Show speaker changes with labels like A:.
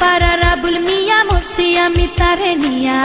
A: পাড়া রাবুল মিয়া মুর্শি আমি তারে নিয়া।